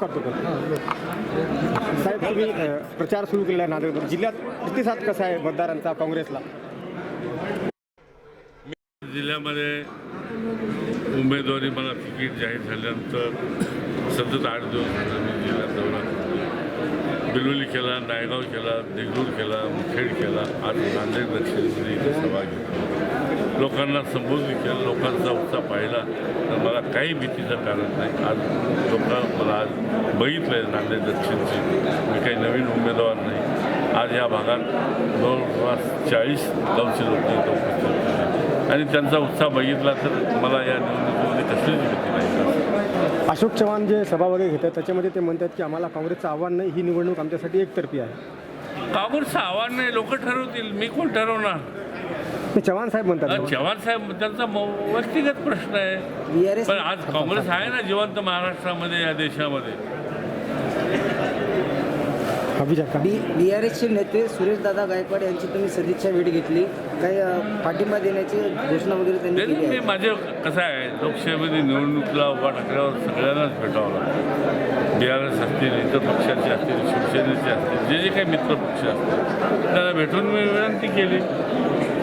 करतो तर साहेब तुम्ही प्रचार सुरू केलेला आहे नांदेड जिल्ह्यात प्रतिसाद कसा आहे मतदारांचा काँग्रेसला? जिल्ह्यामध्ये उमेदवारी मला तिकीट जाहीर झाल्यानंतर सतत आठ दिवस झाला मी जिल्ह्यात दौरा बिलोली केला नायगाव केला देगलूर केला मुखेड केला आज नांदेड दक्षिणमध्ये सभा घेतली. लोकांना संबोधित केलं लोकांचा उत्साह पाहिला तर मला काही भीतीचं कारण नाही आज लोक मला आज बघितलं आहे नांदेड दक्षिणची. मी काही नवीन उमेदवार नाही. आज या भागात जवळपास चाळीस गावचे लोक इथं उपस्थित होते. आणि त्यांचा उत्साह बघितला तर मला या निवडणुकीमध्ये कसलीच भीती नाही. अशोक चव्हाण जे सभा वगैरे घेतात त्याच्यामध्ये ते म्हणतात की आम्हाला काँग्रेसचं आव्हान नाही ही निवडणूक आमच्यासाठी एकतर्फी आहे. काँग्रेसचं आव्हान नाही लोक ठरवतील. मी कोण ठरवणार? चव्हाण साहेब म्हणतात चव्हाण साहेब त्यांचा म- व्यक्तिगत प्रश्न आहे. पण आज काँग्रेस आहे ना जिवंत महाराष्ट्रामध्ये या देशामध्ये? बी आर एसचे नेते सुरेशदादा गायकवाड यांची तुम्ही सदिच्छा भेट घेतली. काही पाठिंबा देण्याची घोषणा वगैरे त्यांनी माझे कसं आहे लोकशाहीमध्ये निवडणुकीला उभा टाकल्यावर सगळ्यांनाच भेटावं लागतं. बी आर एस असतील इतर पक्षाचे असतील शिवसेनेचे असतील जे जे काही मित्र पक्ष असतील त्यांना भेटून मी विनंती केली.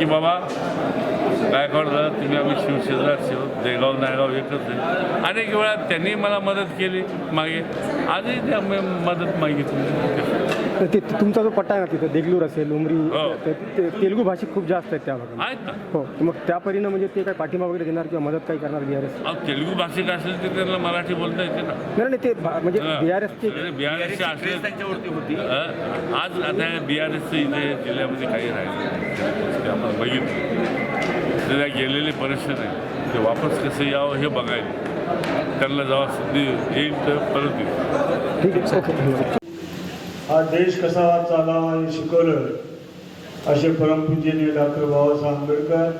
की दादा तुम्ही आम्ही शिवसेना शिव देगाव नायगाव एकच आहे. अनेक वेळा त्यांनी मला मदत केली मागे. आजही त्या मदत मागितली तर ते तुमचा जो पट्टा आहे ना तिथं देगलूर असेल उमरी हो. ते- ते- तेलुगू भाषिक खूप जास्त आहेत त्या भागात आहेत ना. हो. मग त्या परीनं म्हणजे ते काय पाठिंबा वगैरे देणार किंवा मदत काही करणार बी आर एस तेलुगू भाषिक असेल तर त्यांना मराठी बोलता येते ना. नाही नाही ते भा- म्हणजे बी आर एसचे बिहारचे असले. अं, आज आता बी आर एसचं इथे जिल्ह्यामध्ये काही राहिले आपण बघितलं बरेचसे नाही ते वापस कसं यावं हे बघायला त्यांना जेव्हा संधी येईल तर परत येईल आहे हा देश कसा चालावा हे शिकवलं असे परमपूजनीय डॉक्टर बाबासाहेब आंबेडकर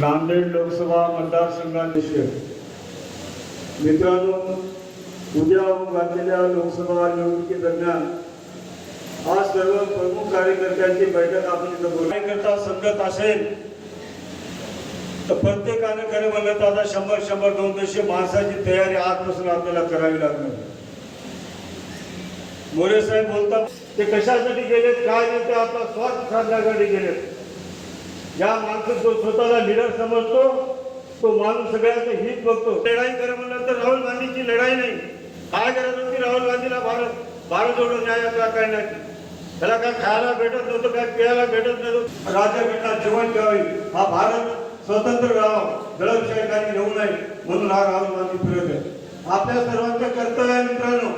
नांदेड लोकसभा मतदारसंघाध्यक्ष. मित्रांनो उद्या घातलेल्या लोकसभा निवडणुकीदरम्यान आज सर्व प्रमुख कार्यकर्त्यांची बैठक आपण इथं कार्यकर्ता संगत असेल तर प्रत्येकानं खरं म्हणलं तर आता शंभर शंभर दोन दोनशे माणसाची तयारी आजपासून आपल्याला करावी लागणार मोरे साहेब बोलतात ते कशासाठी गेलेत? काय नाही ते आपला स्वार्थ साधण्यासाठी गेलेत. या माणसं जो स्वतःला लिडर समजतो तो माणूस सगळ्यांचं हित बघतो. लढाई करा म्हणलं तर राहुल गांधीची लढाई नाही. काय गरज होती राहुल गांधीला भारत? भारत जोडून न्यायाचा काय नाही? त्याला काय खायला भेटत नव्हतं काय प्यायला भेटत नव्हतं. राजा बेटा जेवण घ्यावे. हा भारत स्वतंत्र राहावा दडपशाही काही घेऊ नये म्हणून हा राहुल गांधी फिरत आहे आपल्या सर्वांचं कर्तव्य मित्रांनो